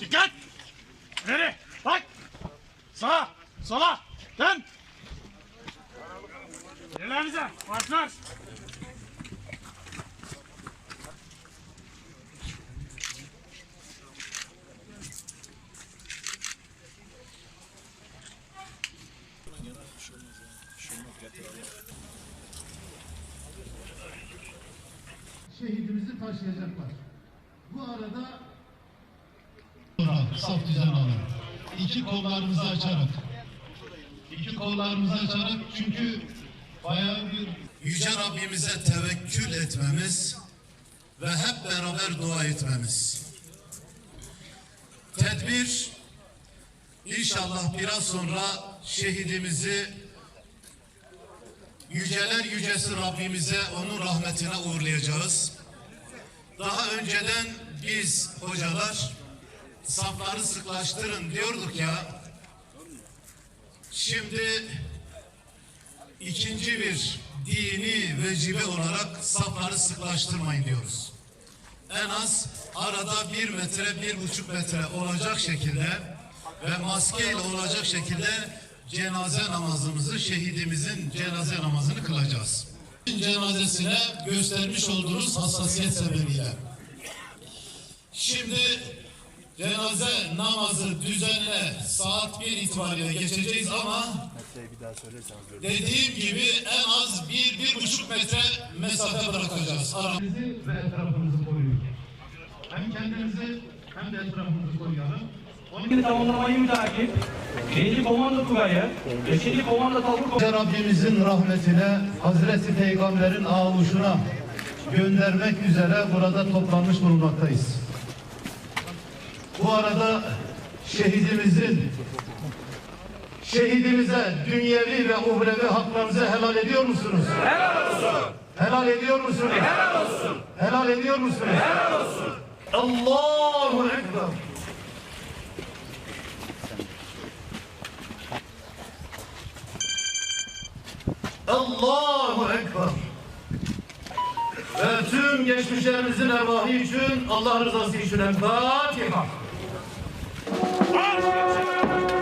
Dikkat! İleri! Bak! Sağa! Sola! Dön! Yerlerinize! Marşlar! şehidimizi taşıyacaklar. Bu arada saf düzen alın. İki kollarımızı açarak. İki kollarımızı açarak çünkü bayağı bir Yüce Rabbimize tevekkül etmemiz ve hep beraber dua etmemiz. Tedbir inşallah biraz sonra şehidimizi yüceler yücesi Rabbimize onun rahmetine uğurlayacağız. Daha önceden biz hocalar safları sıklaştırın diyorduk ya. Şimdi ikinci bir dini vecibe olarak safları sıklaştırmayın diyoruz. En az arada bir metre, bir buçuk metre olacak şekilde ve maskeyle olacak şekilde cenaze namazımızı, şehidimizin cenaze namazını kılacağız. Cenazesine göstermiş olduğunuz hassasiyet sebebiyle. Şimdi cenaze namazı düzenle saat bir itibariyle geçeceğiz ama dediğim gibi en az bir, bir buçuk metre mesafe bırakacağız. Bizi ve etrafımızı koruyun. Hem kendimizi hem de etrafımızı koruyalım. Şimdi tamamlamayı mütakip, 1. Komando Tugayı, 5. Komando Yüce Rabbimizin rahmetine, Hazreti Peygamber'in ağuşuna göndermek üzere burada toplanmış bulunmaktayız. Bu arada şehidimizin şehidimize dünyevi ve uhrevi haklarınızı helal ediyor musunuz? Helal olsun. Helal ediyor musunuz? Helal olsun. Helal ediyor musunuz? Helal olsun. Allahu Ekber. Allahu Ekber. Ve tüm geçmişlerimizin ervahı için Allah rızası için El Fatiha. Ah!